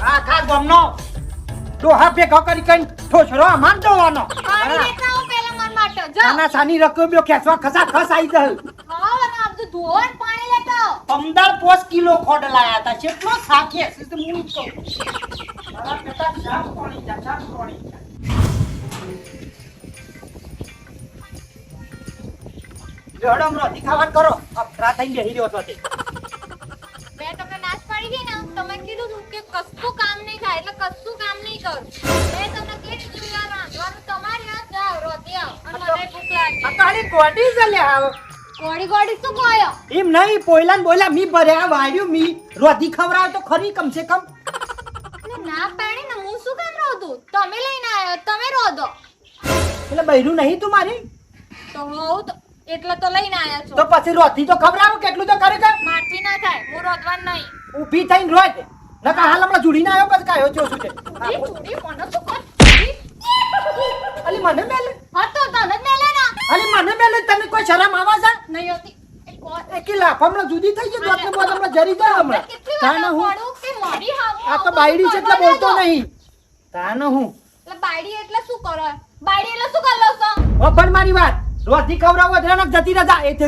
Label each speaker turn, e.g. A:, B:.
A: આખા ગામનો. ડોહા ભેગો કરી કઈ ઠોસરો માન દોવાનો. નાના સાની રકબ્યો ખેંચવા ખસા ખસ આવી પંદર પોસ કિલો ખોડ લાયા હતા. કેટલો સાખે હું કહું. મારા બેટા શાક પાણી જા શાક પાણી જા. લેવડો હમણાં ખાવાનું કરો. અપરા થઈ બેહી રહ્યો છો તે.
B: નહીં કરું મેં તમને કીધું હતું યાર રાંધવાનું તમારી હાથ જાઓ રોતી આવો અને મને ભૂખ લાગી.
A: આ તારી ગોડી છે લે આવ.
B: ગોળી ગોળી શું ગયો?
A: એમ નહીં પોયલા ને બોયલા મી ભર્યા વાળ્યું મી રોધી ખવડાવ તો ખરી કમ સે કમ.
B: ના ને હું શું કામ રોતું તમે લઈને આવ્યો તમે રોધો.
A: એટલે બૈરું નહીં તું મારી?
B: તો હું તો એટલે તો લઈને આવ્યા
A: તો પછી રોધી તો ખવડાવો કેટલું તો કરે કે
B: મારથી ના થાય હું રોધવાનું નહીં.
A: ઊભી થઈને રોજ નકા હાલ હમણાં જુડીને આવ્યો પછી કાયો છો શું છે
B: ચૂડી મને શું કર?
A: અલી મને મેલે.
B: હા તો તને જ મેલે ના.
A: અલી મને મેલે તને કોઈ શરમ આવે છે?
B: નહીં હોતી
A: હમણાં જુદી થઈ ગઈ દોતને બોલ હમણાં જરી જાય હમણાં. તાને હું?
B: કે મારી હામું
A: આ તો બાયડી છે એટલે બોલતો. નહીં. તાને હું?
B: એટલે બાયડી એટલે શું કરો? બાયડી એટલે શું કરો છો?
A: વફર મારી વાત. રોધી ખવરાવો અધરાનક જતી રજા એ